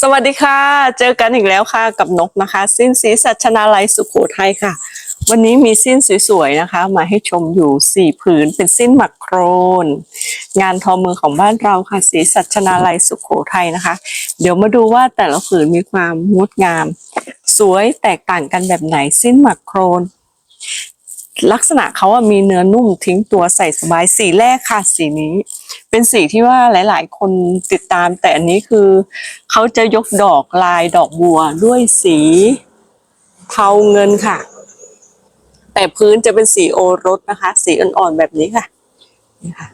สวัสดีค่ะ เจอกันอีกแล้วค่ะกับนกนะคะ สิ้นสีสัชนาลัยสุโขทัยค่ะ วันนี้มีสิ้นสวยๆนะคะ มาให้ชมอยู่สี่ผืนเป็นสิ้นหมักโครน งานทอมือของบ้านเราค่ะ สีสัชนาลัยสุโขทัยนะคะ เดี๋ยวมาดูว่าแต่ละผืนมีความงดงาม สวยแตกต่างกันแบบไหนสิ้นหมักโครน ลักษณะเขาอะมีเนื้อนุ่มทิ้งตัวใส่สบายสีแรกค่ะสีนี้ เป็นสีที่ว่าหลาย ๆ คนติดตาม แต่อันนี้คือเขาจะยกดอกลายดอกบัวด้วยสีเทาเงินค่ะ แต่พื้นจะเป็นสีโอรสนะคะ สีอ่อน ๆ แบบนี้ค่ะนี่ค่ะ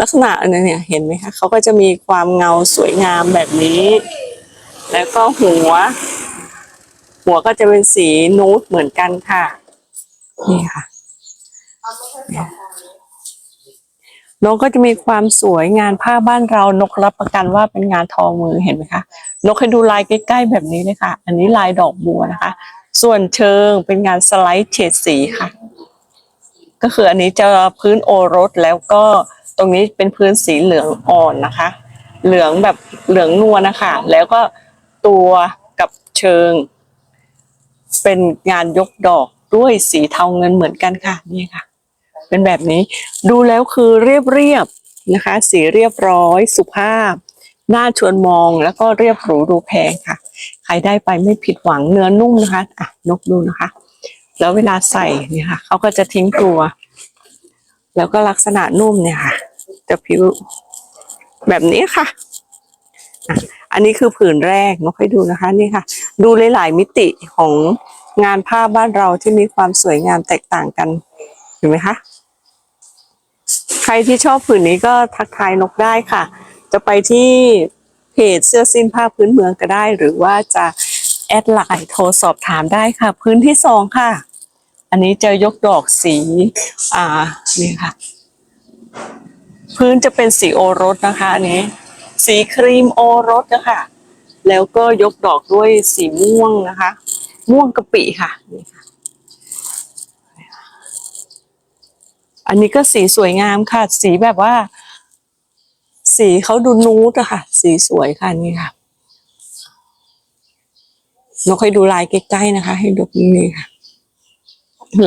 ลักษณะอันนี้เนี่ยเห็นไหมคะเขาก็จะมีความเงาสวยงามแบบนี้ แล้วก็หัว หัวก็จะเป็นสีนูดเหมือนกันค่ะ นี่ค่ะ นกก็จะมีความสวยงานผ้าบ้านเรานกรับประกันว่าเป็นงานทอมือเห็นไหมคะนกให้ดูลายใกล้ๆแบบนี้เลยค่ะ อันนี้ลายดอกบัวนะคะ ส่วนเชิงเป็นงานสไลด์เฉดสีค่ะ ก็คืออันนี้จะพื้นโอรสแล้วก็ตรงนี้เป็นพื้นสีเหลืองอ่อนนะคะ เหลืองแบบเหลืองนวลนะคะ แล้วก็ตัวกับเชิง เป็นงานยกดอก ด้วยสีเทาเงินเหมือนกันค่ะนี่ค่ะ เป็นแบบนี้ดูแล้วคือเรียบเรียบนะคะ สีเรียบร้อยสุภาพน่าชวนมองแล้วก็เรียบหรูดูแพงค่ะ ใครได้ไปไม่ผิดหวังเนื้อนุ่มนะคะอะนกดูนะคะ แล้วเวลาใส่เนี่ยค่ะเขาก็จะทิ้งตัว แล้วก็ลักษณะนุ่มเนี่ยค่ะจะผิวแบบนี้ค่ะอะอันนี้คือผืนแรกนกให้ดูนะคะนี่ค่ะ ดูหลายๆมิติของ งานผ้าบ้านเราที่มีความสวยงามแตกต่างกันเห็นไหมคะใครที่ชอบผืนนี้ก็ทักทายนกได้ค่ะ จะไปที่เพจเสื้อสิ้นผ้าพื้นเมืองก็ได้ หรือว่าจะแอดไลน์โทรสอบถามได้ค่ะ พื้นที่สองค่ะ อันนี้จะยกดอกสี อ่านี่ค่ะ พื้นจะเป็นสีโอรสนะคะอันนี้ สีครีมโอรสนะคะแล้วก็ยกดอกด้วยสีม่วงนะคะ ม่วงกะปิค่ะนี่ค่ะ อันนี้ก็สีสวยงามค่ะ สีแบบว่า สีเขาดูนูดอะค่ะ สีสวยค่ะนี่ค่ะนกให้ดูลายใกล้ๆนะคะ ให้ดูนี่ค่ะ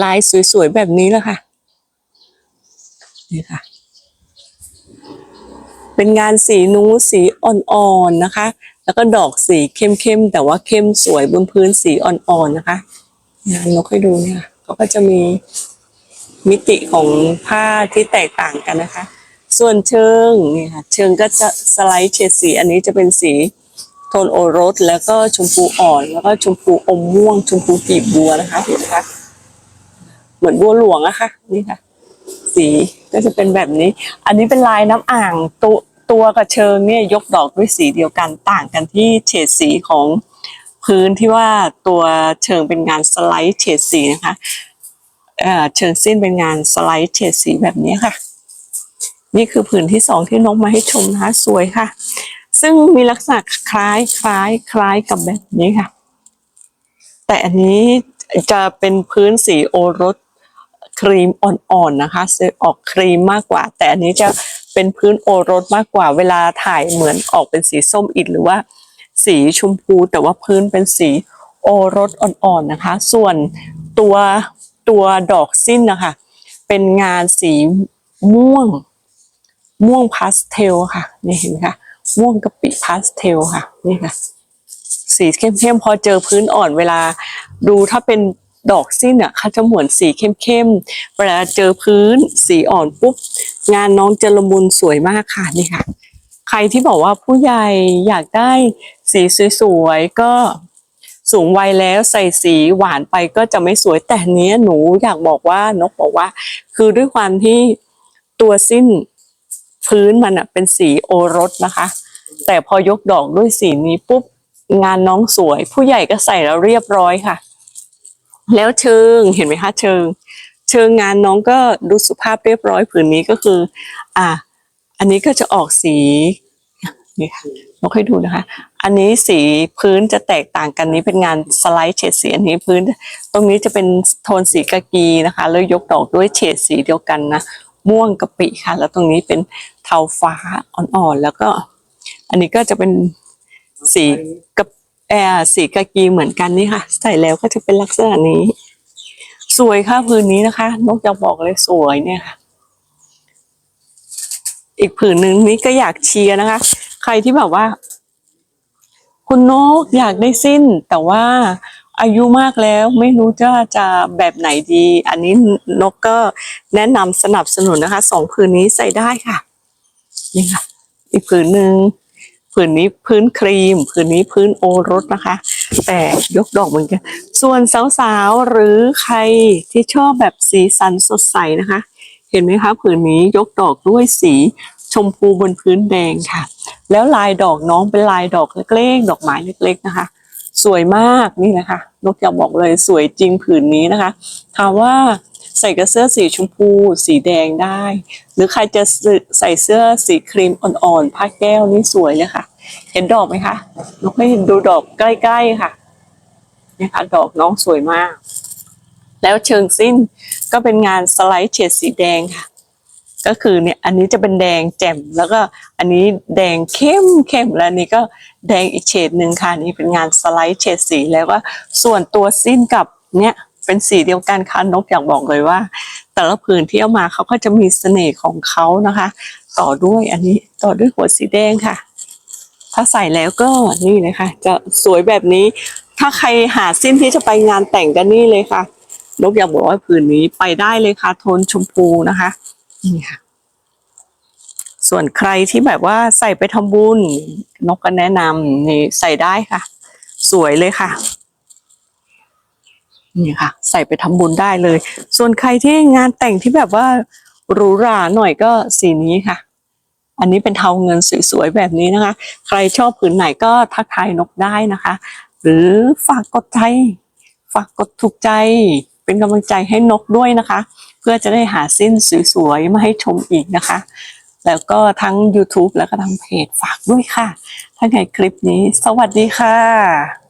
ลายสวยๆแบบนี้แหละค่ะนี่ค่ะ เป็นงานสีนูดสีอ่อนๆนะคะ แล้วก็ดอกสีเข้มๆแต่ว่าเข้มสวยบนพื้นสีอ่อนๆนะคะงานนกให้ดูเนี่ยเขาก็จะมีมิติของผ้าที่แตกต่างกันนะคะ ส่วนเชิงนี่ค่ะเชิงก็จะสไลด์เฉดสี อันนี้จะเป็นสีโทนโอรส แล้วก็ชมพูอ่อน แล้วก็ชมพูอมม่วง ชมพูกีบบัวนะคะเห็นไหมคะเหมือนบัวหลวงอะค่ะนี่ค่ะ สีก็จะเป็นแบบนี้ อันนี้เป็นลายน้ำอ่างตัว ตัวกับเชิงเนี่ยยกดอกด้วยสีเดียวกันต่างกันที่เฉดสีของพื้นที่ว่าตัวเชิงเป็นงานสไลด์เฉดสีนะคะเอ่อเชิงสิ้นเป็นงานสไลด์เฉดสีแบบนี้ค่ะ นี่คือผืนที่สองที่นกมาให้ชมนะคะสวยค่ะ ซึ่งมีลักษณะคล้ายคล้ายคล้ายกับแบบนี้ค่ะ แต่อันนี้จะเป็นพื้นสีโอรสครีมอ่อนๆนะคะออกครีมมากกว่า แต่อันนี้จะ เป็นพื้นโอรสมากกว่าเวลาถ่ายเหมือนออกเป็นสีส้มอิดหรือว่า สีชมพู แต่ว่าพื้นเป็นสีโอรสอ่อนๆนะคะ ส่วนตัวตัวดอกสิ้นนะคะเป็นงานสีม่วง ม่วงพาสเทลค่ะนี่เห็นไหมคะม่วงกะปิพาสเทลค่ะนี่ค่ะ สีเข้มๆพอเจอพื้นอ่อนเวลา ดูถ้าเป็นดอกสิ้นอะเขาจะเหมือนสีเข้มๆเวลาเจอพื้นสีอ่อนปุ๊บ งานน้องจะละมุนสวยมากค่ะนี่ค่ะ ใครที่บอกว่าผู้ใหญ่อยากได้สีสวยๆก็สูงวัยแล้วใส่สีหวานไปก็จะไม่สวยแต่เนี้ยหนูอยากบอกว่านกบอกว่า คือด้วยความที่ตัวสิ้นพื้นมันอะเป็นสีโอรสนะคะ แต่พอยกดอกด้วยสีนี้ปุ๊บงานน้องสวย ผู้ใหญ่ก็ใส่แล้วเรียบร้อยค่ะ แล้วเชิงเห็นไหมคะเชิง เชิงงานน้องก็ดูสุภาพเรียบร้อยผืนนี้ก็คือ อ่าอันนี้ก็จะออกสีนี่ค่ะเราค่อยดูนะคะ อันนี้สีพื้นจะแตกต่างกันนี้เป็นงานสไลด์เฉดสีอันนี้พื้น ตรงนี้จะเป็นโทนสีกากีนะคะ แล้วยกดอกด้วยเฉดสีเดียวกันนะม่วงกะปิค่ะ แล้วตรงนี้เป็นเทาฟ้าอ่อนๆแล้วก็ อันนี้ก็จะเป็นสีกับแอสีกากีเหมือนกันนี่ค่ะ ใส่แล้วก็จะเป็นลักษณะนี้ สวยค่ะพื้นนี้นะคะนกจะบอกเลยสวยเนี่ยค่ะ อีกผืนหนึ่งนี้ก็อยากเชียร์นะคะ ใครที่แบบว่า คุณนกอยากได้สิ้น แต่ว่าอายุมากแล้วไม่รู้จะจะแบบไหนดี อันนี้นกก็แนะนำสนับสนุนนะคะสองผืนนี้ใส่ได้ค่ะนี่ค่ะ อีกผืนหนึ่งผืนนี้พื้นครีม ผืนนี้พื้นโอรสนะคะ แต่ยกดอกเหมือนกัน ส่วนสาวๆหรือใครที่ชอบแบบสีสันสดใสนะคะ เห็นไหมคะผืนนี้ยกดอกด้วยสีชมพูบนพื้นแดงค่ะ แล้วลายดอกน้องเป็นลายดอกเล็กๆ ดอกไม้เล็กๆนะคะ สวยมากนี่นะคะนกอยากบอกเลยสวยจริงผืนนี้นะคะถามว่าใส่กับเสื้อสีชมพู สีแดงได้ หรือใครจะใส่เสื้อสีครีมอ่อนๆผ้าแก้วนี่สวยเลยค่ะ เห็นดอกไหมคะนกให้ดูดอกใกล้ๆค่ะนี่ค่ะดอกน้องสวยมาก แล้วเชิงสิ้นก็เป็นงานสไลด์เฉดสีแดงค่ะ ก็คือเนี่ยอันนี้จะเป็นแดงแจ่มแล้วก็อันนี้แดงเข้มเข้มแล้วนี้ก็แดงอีกเฉดหนึ่งค่ะนนี่เป็นงานสไลด์เฉดสีแล้วก็ส่วนตัวสิ้นกับเนี่ยเป็นสีเดียวกันค่ะนกอยากบอกเลยว่า แต่ละผืนที่เอามาเขาก็จะมีเสน่ห์ของเขานะคะ ต่อด้วยอันนี้ต่อด้วยหัวสีแดงค่ะ ถ้าใส่แล้วก็นี่เลยค่ะ จะสวยแบบนี้ ถ้าใครหาสิ้นที่จะไปงานแต่งกันนี่เลยค่ะนกอยากบอกว่าผืนนี้ไปได้เลยค่ะ โทนชมพูนะคะนี่ค่ะ ส่วนใครที่แบบว่าใส่ไปทำบุญนกก็แนะนำนี่ใส่ได้ค่ะ สวยเลยค่ะนี่ค่ะ ใส่ไปทำบุญได้เลย ส่วนใครที่งานแต่งที่แบบว่าหรูหราหน่อยก็สีนี้ค่ะ อันนี้เป็นเทาเงินสวยๆแบบนี้นะคะ ใครชอบผืนไหนก็ทักทายนกได้นะคะ หรือฝากกดใจฝากกดถูกใจ เป็นกำลังใจให้นกด้วยนะคะ เพื่อจะได้หาสิ้นสวยๆมาให้ชมอีกนะคะ แล้วก็ทั้ง YouTube แล้วก็ทั้งเพจฝากด้วยค่ะ ถ้าไงคลิปนี้ สวัสดีค่ะ